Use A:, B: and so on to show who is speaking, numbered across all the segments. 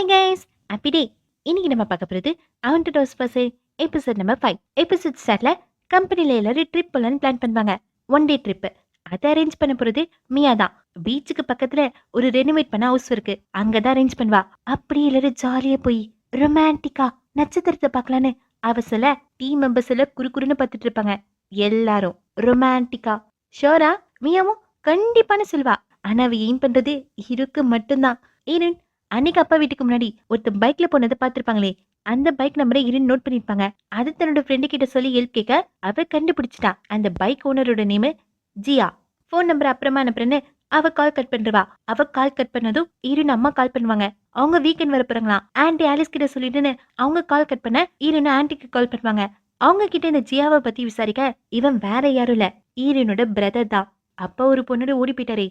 A: Hi guys happy day இன்னைக்கு நம்ம பார்க்க போகிறது அவன்ட் டோஸ் பஸ் எபிசோட் நம்பர் ஃபைவ் எபிசோட் ஸ்டார்டில் கம்பெனில எல்லாரும் ட்ரிப் போகலான்னு பிளான் பண்ணுவாங்க. ஒன் டே ட்ரிப் அதை அரேஞ்ச் பண்ண போறது மியா தான். பீச்சுக்கு பக்கத்துல ஒரு ரெனோவேட் பண்ண ஹவுஸ் இருக்கு. அங்கதான் அரேஞ்ச் பண்ணுவா. அப்படி எல்லாரும் ஜாலியா போய் ரொமான்டிக்கா நட்சத்திரத்தை பார்க்கலான்னு அவ சொல்ல டீம் மெம்பர்ஸ் எல்லாம் குறுகுறுன்னு பார்த்துட்டு இருப்பாங்க. எல்லாரும் ரொமான்டிக்கா ஷோரா மியாவும் கண்டிப்பான சொல்வா ஆனா அவ எய்ம் பண்றது இருக்கு மட்டும்தான். ஏனன் அன்னைக்கு அப்பா வீட்டுக்கு முன்னாடி ஒருத்தர் பைக்ல போனதை பார்த்திருப்பாங்களே அந்த பைக் நம்பரை இரு நோட் பண்ணிருப்பாங்க. அது தன்னோட ஃப்ரெண்டு கிட்ட சொல்லி ஹெல்ப் கேட்க அவ கண்டுபிடிச்சிட்டா. அந்த பைக் ஓனரோட நேமு ஜியா. ஃபோன் நம்பர் அப்புறமா அனுப்புறேன்னு அவ கால் கட் பண்றவா அவ கால் கட் பண்ணதும் ஈரன் அம்மா கால் பண்ணுவாங்க. அவங்க வீக்கெண்ட் வர போறாங்களாம் ஆண்டி ஆலிஸ் கிட்ட சொல்லிட்டுன்னு அவங்க கால் கட் பண்ண ஈரனு ஆண்டிக்கு கால் பண்ணுவாங்க. அவங்க கிட்ட இந்த ஜியாவை பத்தி விசாரிக்க இவன் வேற யாரும் இல்ல. ஈரனோட பிரதர் தான். அப்பா ஒரு பொண்ணோட ஓடி போயிட்டாரே.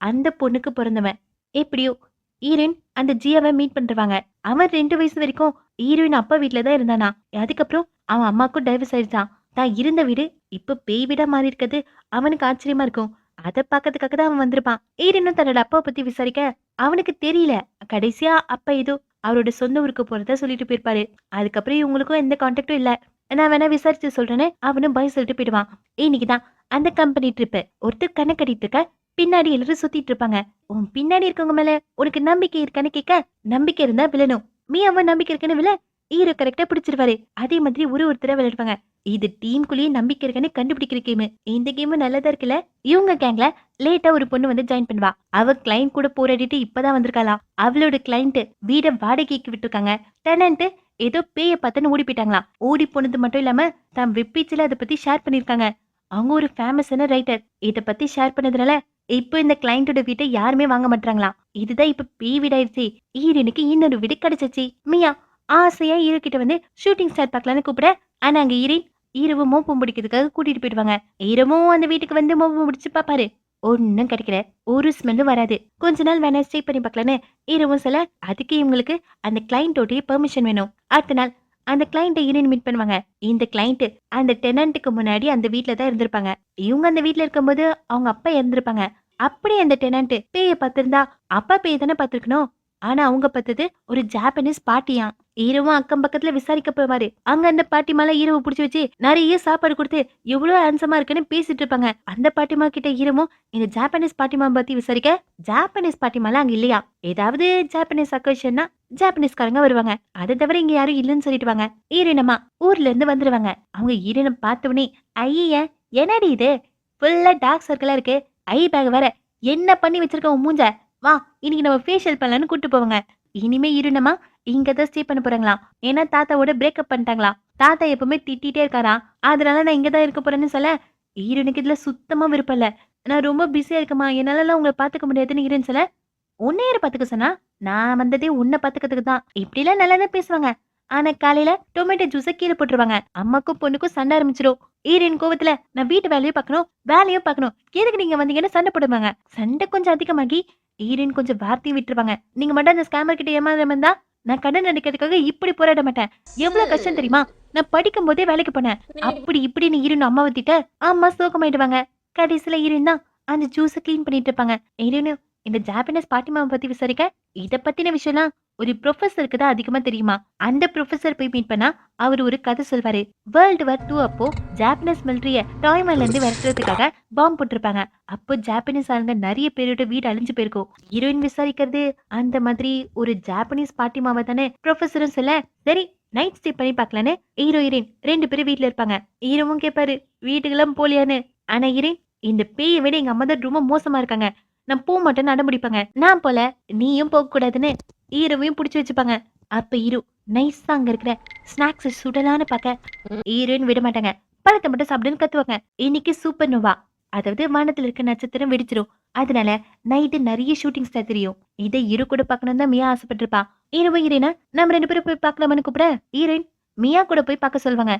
A: அந்த பொண்ணுக்கு பிறந்தவன். எப்படியோ ஈரன் அந்த ஜியாவை மீட் பண்றவாங்க அவன் ரெண்டு வயசு வரைக்கும் ஈரோயின் அப்பா வீட்ல தான் இருந்தானா? அதுக்கப்புறம் அவன் அம்மாக்கும் டைவர்ஸ் ஆயிடுச்சான் தான் இருந்த வீடு இப்ப பேய் வீடா மாறி இருக்கிறது அவனுக்கு ஆச்சரியமா இருக்கும். அதை பார்க்கறதுக்காக தான் அவன் வந்திருப்பான். ஈரனும் தன்னோட அப்பாவை பத்தி விசாரிக்க அவனுக்கு தெரியல. கடைசியா அப்பா ஏதோ அவரோட சொந்த ஊருக்கு போறதா சொல்லிட்டு போயிருப்பாரு. அதுக்கப்புறம் இவங்களுக்கும் எந்த கான்டாக்டும் இல்ல. நான் வேணா விசாரிச்சு சொல்றேன்னு அவனும் பாய் சொல்லிட்டு போயிடுவான். இன்னைக்குதான் அந்த கம்பெனி ட்ரிப்பு ஒருத்தர் கணக்கடிட்டு இருக்க பின்னாடி எல்லாரும் சுத்திட்டு இருப்பாங்க. உன் பின்னாடி இருக்கவங்க மேல உனக்கு நம்பிக்கை இருக்கான்னு கேட்க நம்பிக்கை இருந்தா விழணும். மீ அவன் நம்பிக்கை இருக்குன்னு விழ ஹீரோ கரெக்டா பிடிச்சிருவாரு. அதே மாதிரி ஒரு ஒருத்தர விளையாடுவாங்க. இது டீமுக்குள்ளேயே நம்பிக்கை இருக்குன்னு கண்டுபிடிக்கிற கேமு இந்த கேமு நல்லதா இருக்குல்ல? இவங்க கேங்ல லேட்டா ஒரு பொண்ணு வந்து ஜாயின் பண்ணுவா. அவ கிளைண்ட் கூட போராடிட்டு இப்பதான் வந்திருக்காளாம். அவளோட கிளைண்ட் வீட வாடகைக்கு விட்டுருக்காங்க. டெனன்ட் ஏதோ பேய பார்த்துன்னு ஓடி போயிட்டாங்களாம். ஓடி போனது மட்டும் இல்லாம தம் வெப்பீச்சில் அதை பத்தி ஷேர் பண்ணிருக்காங்க அவங்க ஒரு ஃபேமஸான ரைட்டர் இதை பத்தி ஷேர் பண்ணதுனால இப்போ இந்த கிளைண்டோட வீட்டை யாருமே வாங்க மாட்டாங்களாம் இதுதான் இப்ப பி வீடாயிருச்சு ஈரனுக்கு இன்னொரு வீடு கிடைச்சிச்சு. மியா ஆசையா ஈரோ வந்து ஷூட்டிங் ஸ்டார் பார்க்கலான்னு கூப்பிட ஆனா அங்க ஈரின் ஈரவும் மோப்பம் பிடிக்கிறதுக்காக கூட்டிட்டு போயிடுவாங்க. ஈரமும் அந்த வீட்டுக்கு வந்து மோப்பம் பிடிச்சு பாப்பாரு ஒன்னும் கிடைக்கல. ஒரு ஸ்மெல்லும் வராது. கொஞ்ச நாள் வேணா ஸ்டே பண்ணி பார்க்கலான்னு. ஈரவும் சொல்ல அதுக்கு இவங்களுக்கு அந்த கிளைண்டோடைய பெர்மிஷன் வேணும். அடுத்த நாள் அந்த கிளைண்ட்டை யூனியன் மீட் பண்ணுவாங்க. இந்த கிளைண்ட் அந்த டெனண்ட்டுக்கு முன்னாடி அந்த வீட்டில் தான் இருந்திருப்பாங்க. இவங்க அந்த வீட்டில் இருக்கும்போது அவங்க அப்பா இருந்திருப்பாங்க அப்படி அந்த டெனண்ட் பேயை பார்த்துருந்தா அப்பா பேய் தானே பார்த்துருக்கணும். ஆனால் அவங்க பார்த்தது ஒரு ஜாப்பனீஸ் பாட்டியான் ஈரவும் அக்கம் பக்கத்துல விசாரிக்க போவாரு. அங்க அந்த பாட்டிமாலாம் மேல ஈரவு புடிச்சு வச்சு நிறைய சாப்பாடு கொடுத்து எவ்வளவு ஹேண்ட்ஸமா இருக்குன்னு பேசிட்டு இருப்பாங்க. அந்த பாட்டிமா கிட்ட ஈரமும் இந்த ஜாப்பனீஸ் பாட்டிமா பத்தி விசாரிக்க ஜாப்பனீஸ் பாட்டிமால அங்க இல்லையா? ஏதாவது ஜாப்பனீஸ் அக்கேஷன்னா ஜாப்பனீஸ்காரங்க வருவாங்க. அதை தவிர இங்க யாரும் இல்லைன்னு சொல்லிட்டுவாங்க ஈரினமா ஊர்ல இருந்து வந்துருவாங்க. அவங்க ஈரினம் பார்த்தவனே ஐய என்னடி இது? ஃபுல்லா டார்க் சர்க்கிளா இருக்கு. ஐ பேக் வேற. என்ன பண்ணி வச்சிருக்க உன் மூஞ்ச? வா இன்னைக்கு நம்ம ஃபேஷியல் பண்ணலான்னு கூட்டு போவாங்க. இனிமே இருனமா இங்க தான் ஸ்டே பண்ண போறாங்களாம். ஏன்னா தாத்தாவோட பிரேக்கப் பண்ணிட்டாங்களாம். தாத்தா எப்பவுமே திட்டிகிட்டே இருக்காராம். அதனால நான் இங்க தான் இருக்க போறேன்னு சொல்ல ஈரனுக்கு இதுல சுத்தமா விருப்பம் இல்ல. நான் ரொம்ப பிஸியா இருக்கமா என்னாலலாம் உங்களை பாத்துக்க முடியாதுன்னு ஈரன் சொல்ல உன்னை யாரை பாத்துக்க சொன்னா? நான் வந்ததே உன்னை பாத்துக்கிறதுக்கு தான். இப்படிலாம் நல்லா தான் பேசுவாங்க. ஆனா காலையில டொமேட்டோ ஜூஸ கீழே போட்டுருவாங்க. அம்மாக்கும் பொண்ணுக்கும் சண்டை ஆரம்பிச்சிடும் ஈரின் கோவத்துல நான் வீட்டு வேலையும் பார்க்கணும் வேலையும் பார்க்கணும். எதுக்கு நீங்க வந்தீங்கன்னு சண்டை போடுவாங்க. சண்டை கொஞ்சம் அதிகமாகி ஈரின் கொஞ்சம் வார்த்தையும் விட்டுருவாங்க. நீங்க மட்டும் அந்த ஸ்கேமர் கிட்ட ஏமாறாம இருந்தா நான் கடன் அடிக்கிறதுக்காக இப்படி போராட மாட்டேன். எவ்வளவு கஷ்டம் தெரியுமா? நான் படிக்கும் போதே வேலைக்கு போனேன். அப்படி இப்படின்னு ஈரன் அம்மா வத்திட்ட அம்மா சோகமாயிடுவாங்க. கடைசியில தான் அந்த ஜூஸை க்ளீன் பண்ணிட்டு இருப்பாங்க. ஈரனு இந்த ஜாப்பனீஸ் பாட்டிமாவை பத்தி விசாரிக்க? இத பத்தின விஷயம்லாம் ஒரு ப்ரொஃபஸருக்கு தான் அதிகமா தெரியுமா? அந்த ப்ரொஃபஸர் போய் மீட் பண்ணா அவர் ஒரு கதை சொல்வாரு. வேர்ல்டு வார் டூ அப்போ ஜாப்பனீஸ் மிலிட்ரிய டாய்மேல இருந்து விரட்டுறதுக்காக பாம்பு போட்டிருப்பாங்க. அப்போ ஜாப்பனீஸ் ஆளுங்க நிறைய பேரோட வீடு அழிஞ்சு போயிருக்கும். ஹீரோயின் விசாரிக்கிறது அந்த மாதிரி ஒரு ஜாப்பனீஸ் பாட்டிமாவை தானே? ப்ரொஃபஸரும் சொல்ல சரி நைட் ஸ்டே பண்ணி பார்க்கலான்னு ஹீரோ ஹீரோயின் ரெண்டு பேரும் வீட்டில் இருப்பாங்க. ஹீரோவும் கேட்பாரு வீட்டுக்கெல்லாம் போலியான்னு ஆனா ஹீரோயின் இந்த பேயை விட எங்க அம்மா தான் ரொம்ப மோசமா இருக்காங்க. நான் போக மாட்டேன்னு அடம்பிடிப்பாங்க நான் போல நீயும் போக கூடாதுன்னு ஈரவையும் பிடிச்சி வச்சுப்பாங்க. அப்ப இரு நைஸா அங்க இருக்கிற ஸ்நாக்ஸ் சுடலான்னு பார்க்க ஈரோன்னு விட மாட்டாங்க. பழத்தை மட்டும் சாப்பிடுன்னு கத்துவாங்க. இன்னைக்கு சூப்பர் நோவா அதாவது வானத்துல இருக்க நட்சத்திரம் வெடிச்சிரும். அதனால நைட்டு நிறைய ஷூட்டிங் ஸ்டார் தெரியும். இதை இரு கூட பார்க்கணும் தான் மியா ஆசைப்பட்டிருப்பா. ஈரோ ஹீரோயினா நம்ம ரெண்டு பேரும் போய் பார்க்கலாமான்னு கூப்பிட? ஹீரோயின் மியா கூட போய் பார்க்க சொல்லுவாங்க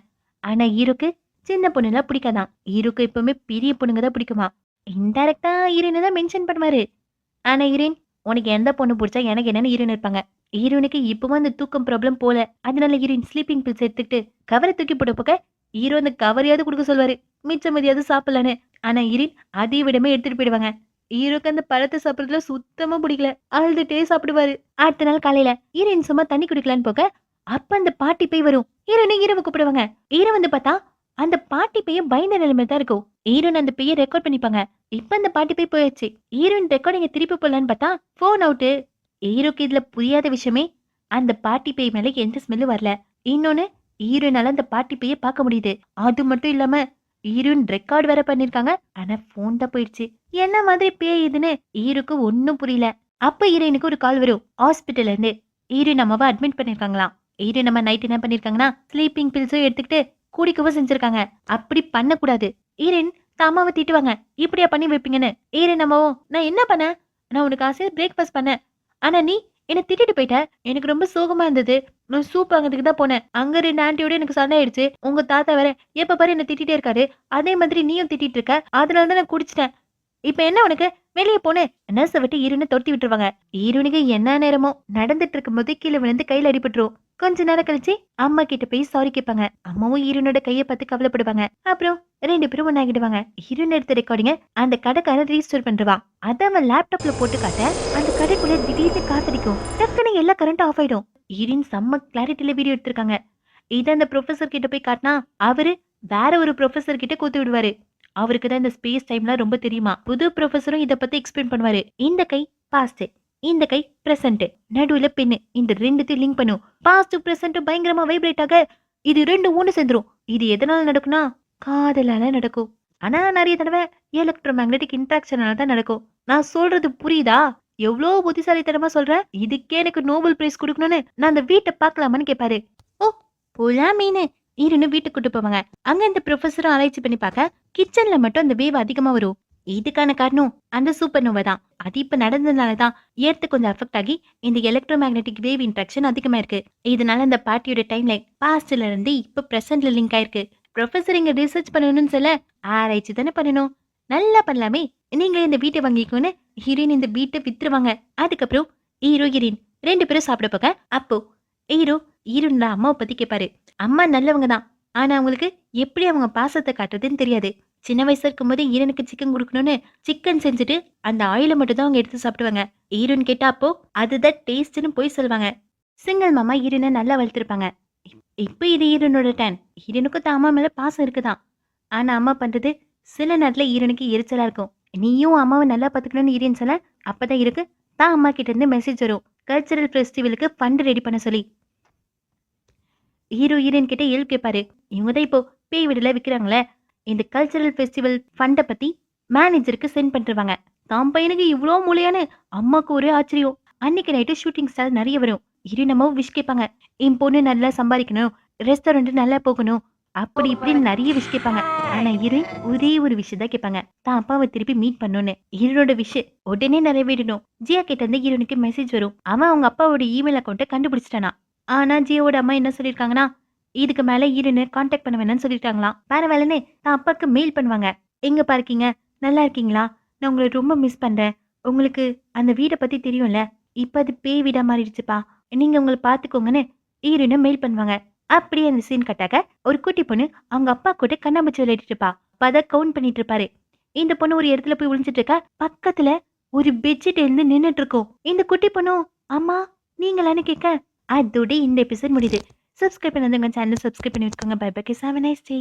A: ஆனா ஹீரோக்கு சின்ன பொண்ணுலாம் பிடிக்காதான். ஹீரோக்கு எப்பவுமே பெரிய பொண்ணுங்க தான் பிடிக்குமா? இன்டைரக்டா ஹீரோயினை தான் மென்ஷன் பண்ணுவாரு. ஆனா ஹீரோயின் உனக்கு எந்த பொண்ணு பிடிச்சா எனக்கு என்னன்னு ஹீரோயின் இருப்பாங்க. ஹீரோனுக்கு இப்பவும் அந்த தூக்கம் ப்ராப்ளம் போல. அதனால ஹீரோயின் ஸ்லீப்பிங் பில்ஸ் எடுத்துக்கிட்டு கவரை தூக்கி போட்டு போக ஹீரோ அந்த கவரையாவது கொடுக்க சொல்வாரு மிச்சம் எதையாவது சாப்பிடலான்னு. ஆனா ஹீரோயின் அதை விடமே எடுத்துட்டு போயிடுவாங்க. ஹீரோக்கு அந்த பழத்தை சாப்பிடுறதுல சுத்தமா பிடிக்கல. அழுதுட்டே சாப்பிடுவாரு. அடுத்த நாள் காலையில ஹீரோயின் சும்மா தண்ணி குடிக்கலான்னு போக அப்ப அந்த பாட்டி போய் வரும். ஹீரோனை ஹீரோவை கூப்பிடுவாங்க. ஹீரோ வந்து பார்த்தா அந்த பாட்டி பேய பயந்த நிலைமையில தான் இருக்கும். ஈரோன் அந்த பேய ரெக்கார்ட் பண்ணிப்பாங்க. இப்ப அந்த பாட்டி பேய் போயாச்சு. ஹீரோயின் ரெக்கார்டிங்க திருப்பி போடலான்னு பார்த்தா போன் அவுட்டு ஹீரோக்கு இதுல புரியாத விஷயமே அந்த பாட்டி பேய் மேல எந்த ஸ்மெல்லும் வரல. இன்னொன்னு ஹீரோனால அந்த பாட்டி பேய பார்க்க முடியுது. அது மட்டும் இல்லாம ஹீரோயின் ரெக்கார்டு வேற பண்ணிருக்காங்க. ஆனா போன் தான் போயிடுச்சு. என்ன மாதிரி பேய் இதுன்னு ஹீரோக்கு ஒன்னும் புரியல. அப்ப ஹீரோயினுக்கு ஒரு கால் வரும். ஹாஸ்பிட்டல்ல இருந்து ஹீரோயின் அம்மாவை அட்மிட் பண்ணிருக்காங்களாம். ஹீரோயின் நம்ம நைட் என்ன பண்ணிருக்காங்கன்னா ஸ்லீப்பிங் பில்ஸும் எடுத்துக்கிட்டு கூடிக்கவும் செஞ்சிருக்காங்க. அப்படி பண்ணக்கூடாது. ஹீரோயின் தாமாவை திட்டுவாங்க. இப்படியா பண்ணி வைப்பீங்கன்னு. ஈரன் அம்மாவும் நான் என்ன பண்ணேன்? நான் உனக்கு ஆசையா பிரேக்ஃபாஸ்ட் பண்ணேன். ஆனா நீ என்ன திட்டிட்டு போயிட்ட. எனக்கு ரொம்ப சோகமா இருந்தது. நான் சூப் வாங்கிறதுக்கு தான் போனேன். அங்க ரெண்டு ஆண்டியோட எனக்கு சண்டை ஆயிடுச்சு. உங்க தாத்தா வேற எப்ப பாரு என்ன திட்டிட்டே இருக்காரு. அதே மாதிரி நீயும் திட்டிட்டு இருக்க. அதனால தான் நான் குடிச்சிட்டேன். இப்ப என்ன உனக்கு? வெளியே போனேன் நர்ஸை விட்டு இருன்னு தொட்டி விட்டுருவாங்க. ஈருனுக்கு என்ன நேரமோ? நடந்துட்டு இருக்கும் போது கீழே விழுந்து கையில அடிபட்டுரும். கொஞ்ச நேரம் கழிச்சு அம்மா கிட்ட போய் சாரி கேட்பாங்க. அம்மாவும் ஈரனோட கையை பார்த்து கவலைப்படுவாங்க. அப்புறம் ரெண்டு பேரும் ஒன்னாகிடுவாங்க ஈரன் எடுத்த ரெக்கார்டிங்க அந்த கடைக்காரன் ரீஸ்டோர் பண்றான் அத அவன் லேப்டாப்ல போட்டு காட்ட அந்த கடைக்குள்ள திடீர்னு காத்தடிக்கும். டக்குன்னு எல்லா கரண்ட் ஆஃப் ஆயிடும். ஈரின் செம்ம கிளாரிட்டில வீடியோ எடுத்திருக்காங்க. இதை அந்த ப்ரொஃபசர் கிட்ட போய் காட்டினா அவரு வேற ஒரு ப்ரொஃபசர் கிட்ட கூத்து விடுவாரு. அவருக்கு தான் இந்த ஸ்பேஸ் டைம்லாம் ரொம்ப தெரியுமா? புது ப்ரொஃபஸரும் இதை பத்தி எக்ஸ்பிளைன் பண்ணுவாரு. இந்த கை பாஸ்ட் இந்த கை பிரசன்ட் நடுவுல பெண்ணு இந்த ரெண்டுத்தையும் லிங்க் பண்ணும். பாஸ்ட் பிரசன்ட் பயங்கரமா வைப்ரேட் ஆக இது ரெண்டு ஒன்று சேர்ந்துரும். இது எதனால நடக்கும்னா காதலால நடக்கும். ஆனா நிறைய தடவை எலக்ட்ரோ மேக்னெட்டிக் இன்ட்ராக்ஷனால தான் நடக்கும். நான் சொல்றது புரியுதா? எவ்வளோ புத்திசாலித்தனமா சொல்றேன். இதுக்கே எனக்கு நோபல் பிரைஸ் கொடுக்கணும்னு நான் அந்த வீட்டை பார்க்கலாமான்னு கேட்பாரு ஓ புலா மீன். இருன்னு வீட்டுக்கு கூட்டு போவாங்க. அங்க இந்த ப்ரொஃபஸரும் ஆராய்ச்சி பண்ணி பார்க்க கிச்சன்ல மட்டும் அந்த வேவ் அதிகமா வரும். இதுக்கான காரணம் அந்த சூப்பர் நோவா தான். அது இப்ப நடந்ததுனால தான் ஏர்த்து கொஞ்சம் அஃபெக்ட் ஆகி இந்த எலக்ட்ரோ மேக்னெட்டிக் வேவ் இன்ட்ராக்ஷன் அதிகமா இருக்கு. இதனால இந்த பார்ட்டியோட டைம் பாஸ்ட்ல இருந்து இப்ப பிரசன்ட்ல லிங்க் ஆயிருக்கு. ப்ரொஃபஸர் இங்க ரிசர்ச் பண்ணணும்னு சொல்ல ஆராய்ச்சி தானே பண்ணணும். நல்லா பண்ணலாமே. நீங்க இந்த வீட்டை வாங்கிக்கோன்னு ஹீரோயின் இந்த வீட்டை வித்துருவாங்க. அதுக்கப்புறம் ஹீரோ ஹீரோயின் ரெண்டு பேரும் சாப்பிட போக. அப்போ ஹீரோ ஹீரோனோட அம்மாவை பத்தி கேட்பாரு அம்மா நல்லவங்க தான். ஆனா அவங்களுக்கு எப்படி அவங்க பாசத்தை காட்டுறதுன்னு தெரியாது. சின்ன வயசா இருக்கும்போது ஈரனுக்கு சிக்கன் கொடுக்கணும்னு சிக்கன் செஞ்சுட்டு அந்த ஆயில மட்டும் தான் அவங்க எடுத்து சாப்பிடுவாங்க. ஈரன் கேட்டா அப்போ அதுதான் டேஸ்ட்னு போய் சொல்லுவாங்க. சிங்கிள் மாமா ஈரனை நல்லா வளர்த்துருப்பாங்க. இப்போ இது ஈரனோட டேன் ஈரனுக்கும் தான் அம்மா மேல பாசம் இருக்குதான். ஆனா அம்மா பண்றது சில நேரத்துல ஈரனுக்கு எரிச்சலா இருக்கும். நீயும் அம்மாவை நல்லா பார்த்துக்கணும்னு ஈரன் சொல்ல அப்பதான் இருக்கு. தான் அம்மா கிட்ட இருந்து மெசேஜ் வரும். கல்ச்சரல் ஃபெஸ்டிவலுக்கு ஃபண்ட் ரெடி பண்ண சொல்லி. ஹீரோ ஹீரோயின் கிட்ட ஏழு கேட்பாரு இவங்க தான் இப்போ பேய் வீடுல விற்கிறாங்களே இந்த கல்ச்சரல் ஃபெஸ்டிவல் ஃபண்டை பத்தி மேனேஜருக்கு சென்ட் பண்ணிருவாங்க தாம் பையனுக்கு இவ்வளோ மூலையான அம்மாவுக்கு ஒரே ஆச்சரியம். அன்னைக்கு நைட்டு ஷூட்டிங் ஸ்டார் நிறைய வரும். இரு நம்ம விஷ் கேட்பாங்க என் பொண்ணு நல்லா சம்பாதிக்கணும். ரெஸ்டாரண்ட் நல்லா போகணும். அப்படி இப்படின்னு நிறைய விஷ் கேட்பாங்க ஆனா இரு ஒரே ஒரு விஷயம் தான் கேட்பாங்க தான் அப்பாவை திருப்பி மீட் பண்ணணும்னு. ஹீரோனோட விஷ் உடனே நிறைவேறணும். ஜியா கிட்ட இருந்து இருனுக்கு மெசேஜ் வரும். அவன் அவங்க அப்பாவோட இமெயில் அக்கௌண்ட்டை கண்டுபிடிச்சிட்டானா. ஆனா ஜியோட அம்மா என்ன சொல்லிருக்காங்கன்னா இதுக்கு மேல இருன்னு காண்டாக்ட் பண்ண வேணாம்னு சொல்லிட்டாங்களாம் வேற வேலைன்னு தான் அப்பாக்கு மெயில் பண்ணுவாங்க. எங்க பாருக்கீங்க? நல்லா இருக்கீங்களா? நான் உங்களை ரொம்ப மிஸ் பண்றேன். உங்களுக்கு அந்த வீடை பத்தி தெரியும்ல? இப்ப அது பேய் வீடா மாறிடுச்சுப்பா. நீங்க உங்களை பாத்துக்கோங்கன்னு ஈருன்னு மெயில் பண்ணுவாங்க. அப்படியே அந்த சீன் கட்டாக ஒரு குட்டி பொண்ணு அவங்க அப்பா கூட கண்ணாமூச்சி விளையாடிட்டு இருப்பா. அப்ப கவுண்ட் பண்ணிட்டு இருப்பாரு. இந்த பொண்ணு ஒரு இடத்துல போய் ஒளிஞ்சிட்டு இருக்கா. பக்கத்துல ஒரு பெட்ஷீட் இருந்து நின்னுட்டு இருக்கோம். இந்த குட்டி பொண்ணும் அம்மா நீங்களான்னு கேட்க அதோடு இந்த எபிசோட் முடியுது. சப்ஸ்கிரைப் பண்ணாதவங்க சேனல் சப்ஸ்கிரைப் பண்ணி வச்சுக்கோங்க. Bye bye kiss have nice day